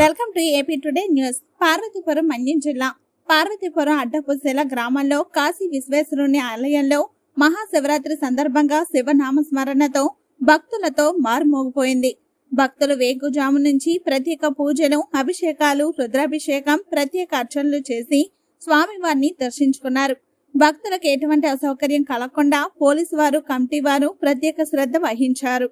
Welcome to AP today news. Parvathipuram Manyam జిల్లా. పార్వతీపురం అడ్డపుసేల గ్రామంలో కాశీ విశ్వేశ్వరుని ఆలయంలో మహాశివరాత్రి సందర్భంగా శివనామ స్మరణతో భక్తులతో మారుమోగిపోయింది భక్తులు వేకుజాము నుంచి ప్రత్యేక పూజలు అభిషేకాలు రుద్రాభిషేకం ప్రత్యేక అర్చనలు చేసి స్వామివారిని దర్శించుకున్నారు. భక్తులకు ఎటువంటి అసౌకర్యం కలగకుండా పోలీసు వారు కమిటీ వారు ప్రత్యేక శ్రద్ధ వహించారు.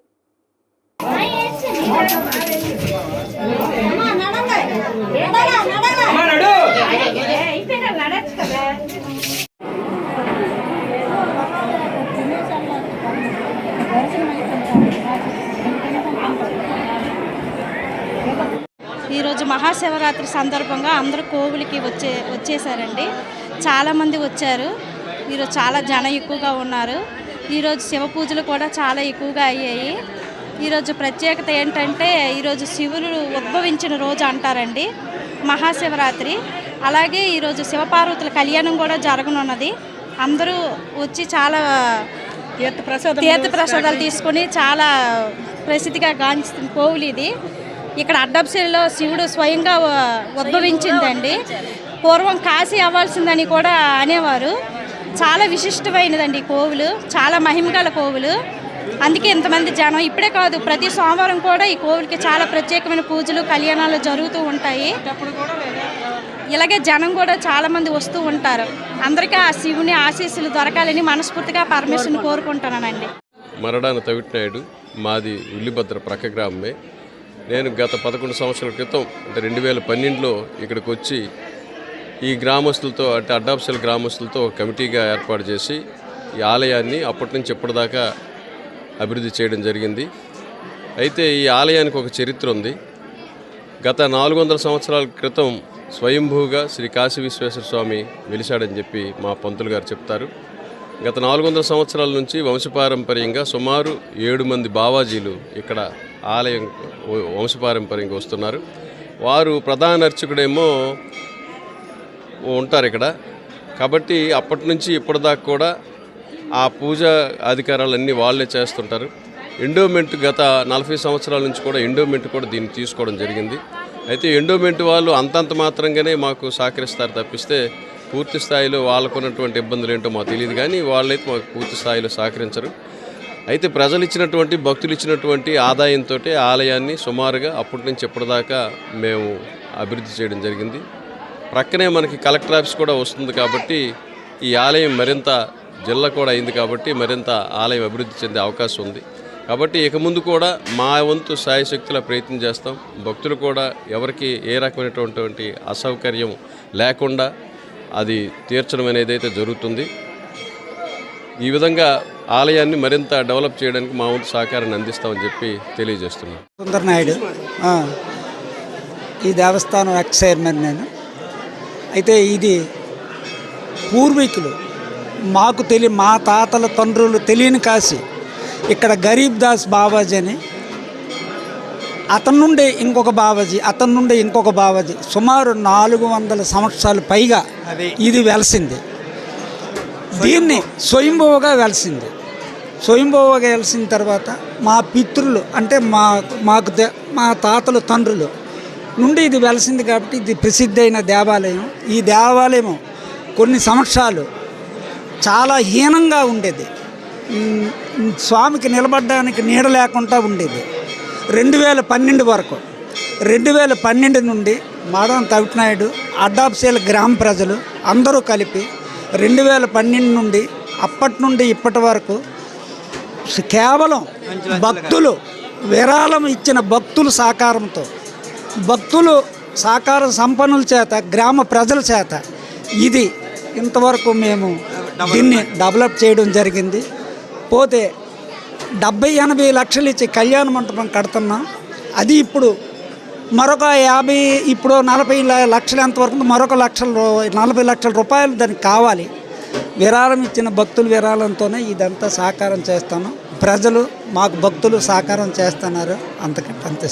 ఈరోజు మహాశివరాత్రి సందర్భంగా అందరూ కోవిలికి వచ్చే వచ్చేసారండి. చాలామంది వచ్చారు. ఈరోజు చాలా జనం ఎక్కువగా ఉన్నారు. ఈరోజు శివ పూజలు కూడా చాలా ఎక్కువగా అయ్యాయి. ఈరోజు ప్రత్యేకత ఏంటంటే ఈరోజు శివుడు ఉద్భవించిన రోజు అంటారండి. మహాశివరాత్రి. అలాగే ఈరోజు శివపార్వతుల కళ్యాణం కూడా జరగనున్నది. అందరూ వచ్చి చాలా తీర్థ ప్రసాదాలు తీసుకొని చాలా ప్రసిద్ధిగా గాంచుతుంది కోవులు ఇది. ఇక్కడ అడ్డప్సిలో శివుడు స్వయంగా ఉద్భవించిందండి పూర్వం కాశీ అవ్వాల్సిందని కూడా అనేవారు. చాలా విశిష్టమైనదండి ఈ కోవులు. చాలా మహిమగల కోవులు. అందుకే ఇంతమంది జనం. ఇప్పుడే కాదు ప్రతి సోమవారం కూడా ఈ కోవిలకి చాలా ప్రత్యేకమైన పూజలు కళ్యాణాలు జరుగుతూ ఉంటాయి. ఇలాగే జనం కూడా చాలామంది వస్తూ ఉంటారు. అందరికీ ఆ శివుని ఆశీస్సులు దొరకాలని మనస్ఫూర్తిగా పరమేశ్వరుని కోరుకుంటున్నానండి. మరడాన తవిట్నాయుడు మాది ఉల్లిభద్ర ప్రక్క గ్రామమే. నేను గత పదకొండు సంవత్సరాల క్రితం అంటే రెండు వేల పన్నెండులో ఇక్కడికి వచ్చి ఈ గ్రామస్తులతో అంటే అడ్డాప్సల్ గ్రామస్తులతో కమిటీగా ఏర్పాటు చేసి ఈ ఆలయాన్ని అప్పటి నుంచి ఇప్పటిదాకా అభివృద్ధి చేయడం జరిగింది. అయితే ఈ ఆలయానికి ఒక చరిత్ర ఉంది. గత నాలుగు వందల సంవత్సరాల క్రితం స్వయంభూగా శ్రీ కాశీ విశ్వేశ్వర స్వామి వెలిశాడని చెప్పి మా పంతులు గారు చెప్తారు. గత నాలుగు వందల సంవత్సరాల నుంచి వంశపారంపర్యంగా సుమారు ఏడు మంది బావాజీలు ఇక్కడ ఆలయం వంశపారంపర్యంగా వస్తున్నారు. వారు ప్రధాన అర్చకుడేమో ఉంటారు ఇక్కడ. కాబట్టి అప్పటి నుంచి ఇప్పటిదాకా కూడా ఆ పూజ అధికారాలన్నీ వాళ్ళే చేస్తుంటారు. ఎండోమెంట్ గత నలభై సంవత్సరాల నుంచి కూడా ఎండోమెంట్ కూడా దీన్ని తీసుకోవడం జరిగింది. అయితే ఎండోమెంట్ వాళ్ళు అంతంత మాత్రంగానే మాకు సహకరిస్తారు తప్పిస్తే పూర్తి స్థాయిలో వాళ్ళకున్నటువంటి ఇబ్బందులు ఏంటో మాకు తెలియదు. కానీ వాళ్ళైతే మాకు పూర్తి స్థాయిలో సహకరించరు. అయితే ప్రజలు ఇచ్చినటువంటి భక్తులు ఇచ్చినటువంటి ఆదాయంతో ఆలయాన్ని సుమారుగా అప్పటి నుంచి ఇప్పటిదాకా మేము అభివృద్ధి చేయడం జరిగింది. ప్రక్కనే మనకి కలెక్టర్ ఆఫీస్ కూడా వస్తుంది కాబట్టి ఈ ఆలయం మరింత జిల్లా కూడా అయింది కాబట్టి మరింత ఆలయం అభివృద్ధి చెందే అవకాశం ఉంది. కాబట్టి ఇక ముందు కూడా మా వంతు సాయశక్తుల ప్రయత్నం చేస్తాం. భక్తులు కూడా ఎవరికి ఏ రకమైనటువంటి అసౌకర్యం లేకుండా అది తీర్చడం అనేది అయితే జరుగుతుంది. ఈ విధంగా ఆలయాన్ని మరింత డెవలప్ చేయడానికి మా వంతు సహకారాన్ని అందిస్తామని చెప్పి తెలియజేస్తున్నాం. సుందర్ నాయుడు ఆ, ఈ దేవస్థానం ఎక్స్ చైర్మన్ నేను. అయితే ఇది పూర్వీకులు మాకు తెలి మా తాతల తండ్రులు తెలియని కాశీ. ఇక్కడ గరీబ్ దాస్ బాబాజీ అని అతని నుండి ఇంకొక బాబాజీ అతని నుండి ఇంకొక బాబాజీ సుమారు నాలుగు వందల సంవత్సరాలు పైగా ఇది వెలసింది. దీన్ని స్వయంభవగా వెలిసింది. స్వయంభవగా వెలిసిన తర్వాత మా పితృలు అంటే మా మాకు మా తాతలు తండ్రులు నుండి ఇది వెలిసింది కాబట్టి ఇది ప్రసిద్ధి అయిన దేవాలయం. ఈ దేవాలయం కొన్ని సంవత్సరాలు చాలా హీనంగా ఉండేది. స్వామికి నిలబడడానికి నీడ లేకుండా ఉండేది. రెండు వేల పన్నెండు వరకు రెండు వేల పన్నెండు నుండి మాడం తవిటినాయుడు అడ్డాప్సేల గ్రామ ప్రజలు అందరూ కలిపి రెండు వేల పన్నెండు నుండి అప్పటి నుండి ఇప్పటి వరకు కేవలం భక్తులు విరాళం ఇచ్చిన భక్తుల సహకారంతో భక్తులు సహకార సంపన్నుల చేత గ్రామ ప్రజల చేత ఇది ఇంతవరకు మేము దీన్ని డెవలప్ చేయడం జరిగింది. పోతే డెబ్బై ఎనభై లక్షలు ఇచ్చి కళ్యాణ మంటపం కడుతున్నాం. అది ఇప్పుడు మరొక యాభై ఇప్పుడు నలభై ల- లక్షలు ఎంతవరకు మరొక లక్షల నలభై లక్షల రూపాయలు దానికి కావాలి. విరాళం ఇచ్చిన భక్తుల విరాళంతోనే ఇదంతా సహకారం చేస్తాను. ప్రజలు మాకు భక్తులు సహకారం చేస్తున్నారు. అంతకంటే అంతే